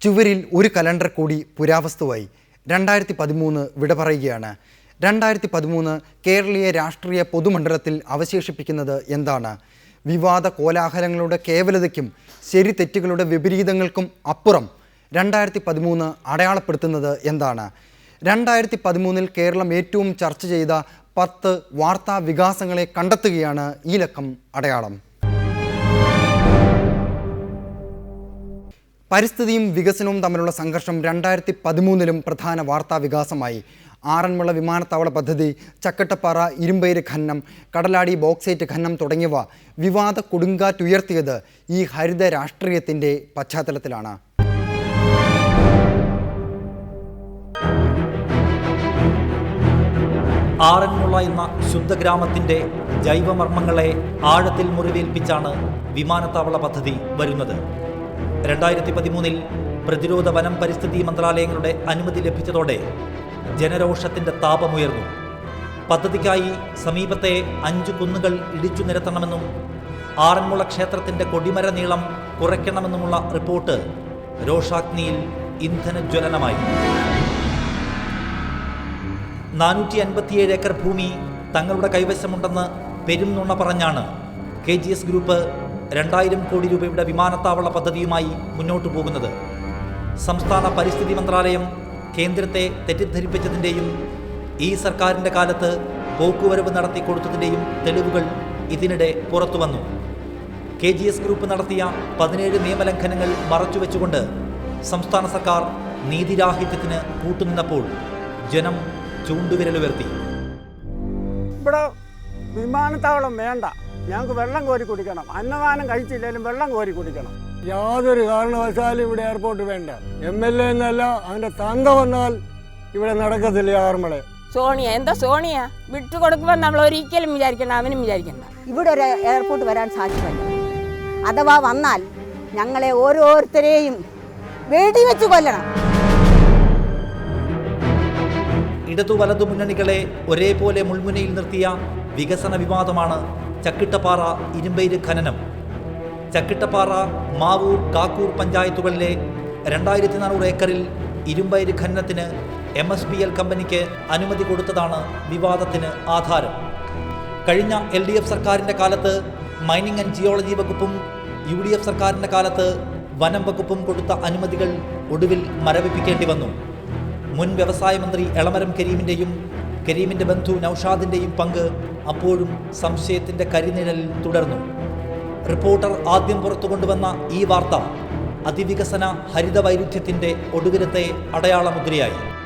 ചുവരിൽ ഒരു കലണ്ടർ കൂടി പുരാവസ്തുവായി രണ്ടായിരത്തി പതിമൂന്ന് വിട പറയുകയാണ്. രണ്ടായിരത്തി പതിമൂന്ന് കേരളീയ രാഷ്ട്രീയ പൊതുമണ്ഡലത്തിൽ അവശേഷിപ്പിക്കുന്നത് എന്താണ്? വിവാദ കോലാഹലങ്ങളുടെ കേവലതയ്ക്കും ശരി തെറ്റുകളുടെ വിപരീതങ്ങൾക്കും അപ്പുറം രണ്ടായിരത്തി പതിമൂന്ന് അടയാളപ്പെടുത്തുന്നത് എന്താണ്? രണ്ടായിരത്തി പതിമൂന്നിൽ കേരളം ഏറ്റവും ചർച്ച ചെയ്ത പത്ത് വാർത്താ വികാസങ്ങളെ കണ്ടെത്തുകയാണ് ഈ ലക്കം അടയാളം. പരിസ്ഥിതിയും വികസനവും തമ്മിലുള്ള സംഘർഷം രണ്ടായിരത്തി പതിമൂന്നിലും പ്രധാന വാർത്താ വികാസമായി. ആറന്മുള വിമാനത്താവള പദ്ധതി ചക്കട്ടപ്പാറ ഇരുമ്പയിര് ഖനനം കടലാടി ബോക്സൈറ്റ് ഖനനം തുടങ്ങിയവ വിവാദ കൊടുങ്കാറ്റുയർത്തിയത് ഈ ഹരിത രാഷ്ട്രീയത്തിന്റെ പശ്ചാത്തലത്തിലാണ്. ആറന്മുള എന്ന ശുദ്ധഗ്രാമത്തിന്റെ ജൈവമർമ്മങ്ങളെ ആഴത്തിൽ മുറിവേൽപ്പിച്ചാണ് വിമാനത്താവള പദ്ധതി വരുന്നത്. രണ്ടായിരത്തി പതിമൂന്നിൽ പ്രതിരോധ വനം പരിസ്ഥിതി മന്ത്രാലയങ്ങളുടെ അനുമതി ലഭിച്ചതോടെ ജനരോഷത്തിന്റെ താപമുയർന്നു. പദ്ധതിക്കായി സമീപത്തെ അഞ്ച് കുന്നുകൾ ഇടിച്ചു നിരത്തണമെന്നും ആറന്മുള ക്ഷേത്രത്തിന്റെ കൊടിമര നീളം കുറയ്ക്കണമെന്നുമുള്ള റിപ്പോർട്ട് രോഷാഗ്നിയിൽ ഇന്ധനജ്വലനമായി. നാനൂറ്റി അൻപത്തിയേഴ് ഏക്കർ ഭൂമി തങ്ങളുടെ കൈവശമുണ്ടെന്ന് പെരും നുണ പറഞ്ഞാണ് കെ ജി എസ് ഗ്രൂപ്പ് രണ്ടായിരം കോടി രൂപയുടെ വിമാനത്താവള പദ്ധതിയുമായി മുന്നോട്ടു പോകുന്നത്. സംസ്ഥാന പരിസ്ഥിതി മന്ത്രാലയം കേന്ദ്രത്തെ തെറ്റിദ്ധരിപ്പിച്ചതിന്റെയും ഈ സർക്കാരിന്റെ കാലത്ത് പോക്കുവരവ് നടത്തി കൊടുത്തതിന്റെയും തെളിവുകൾ ഇതിനിടെ പുറത്തു വന്നു. കെ ജി എസ് ഗ്രൂപ്പ് നടത്തിയ പതിനേഴ് നിയമലംഘനങ്ങൾ മറച്ചുവെച്ചുകൊണ്ട് സംസ്ഥാന സർക്കാർ നീതിരാഹിത്യത്തിന് കൂട്ടുനിന്നപ്പോൾ ജനം ചൂണ്ടുവിരലുയർത്തി. ഇവിടെ വിമാനത്താവളം വേണ്ട. ഞങ്ങൾക്ക് വെള്ളം കോരി കുടിക്കണം. അന്നദാനം കഴിച്ചില്ലെങ്കിലും വെള്ളം കോരി കുടിക്കണം. യാതൊരു കാരണവശാലും ഇവിടെ എയർപോർട്ട് വേണ്ട. എം എൽ എ എന്നല്ല അവന്റെ തങ്ക വന്നാൽ ഇവിടെ നടക്കത്തില്ല ആർമളെ. സോണിയ എന്താ സോണിയ? വിട്ടുകൊടുക്കുമ്പോൾ നമ്മൾ ഒരിക്കലും വിചാരിക്കണ്ട അവനും വിചാരിക്കണ്ട. ഇവിടെ ഒരു എയർപോർട്ട് വരാൻ സാധ്യമല്ല. അഥവാ വന്നാൽ ഞങ്ങളെ ഓരോരുത്തരെയും വെടിവെച്ച് കൊല്ലണം. ഇടതു വലതു മുന്നണികളെ ഒരേപോലെ മുൾമുനയിൽ നിർത്തിയ വികസന വിവാദമാണ് ചക്കിട്ടപ്പാറ ഇരുമ്പയിര് ഖനനം. ചക്കിട്ടപ്പാറ മാവൂർ കാക്കൂർ പഞ്ചായത്തുകളിലെ രണ്ടായിരത്തി നാനൂറ് ഏക്കറിൽ ഇരുമ്പയിര് ഖനനത്തിന് എം എസ് ബി എൽ കമ്പനിക്ക് അനുമതി കൊടുത്തതാണ് വിവാദത്തിന് ആധാരം. കഴിഞ്ഞ എൽ ഡി എഫ് സർക്കാരിന്റെ കാലത്ത് മൈനിങ് ആൻഡ് ജിയോളജി വകുപ്പും യു ഡി എഫ് സർക്കാരിന്റെ കാലത്ത് വനം വകുപ്പും കൊടുത്ത അനുമതികൾ ഒടുവിൽ മരവിപ്പിക്കേണ്ടി വന്നു. മുൻ വ്യവസായ മന്ത്രി എളമരം കരീമിന്റെയും കരീമിന്റെ ബന്ധു നൌഷാദിന്റെയും പങ്ക് അപ്പോഴും സംശയത്തിന്റെ കരിനിഴലിൽ തുടർന്നു. റിപ്പോർട്ടർ ആദ്യം പുറത്തു കൊണ്ടുവന്ന ഈ വാർത്ത അതിവികസന ഹരിത വൈരുദ്ധ്യത്തിന്റെ ഒടുവിലത്തെ അടയാളമുദ്രയായി.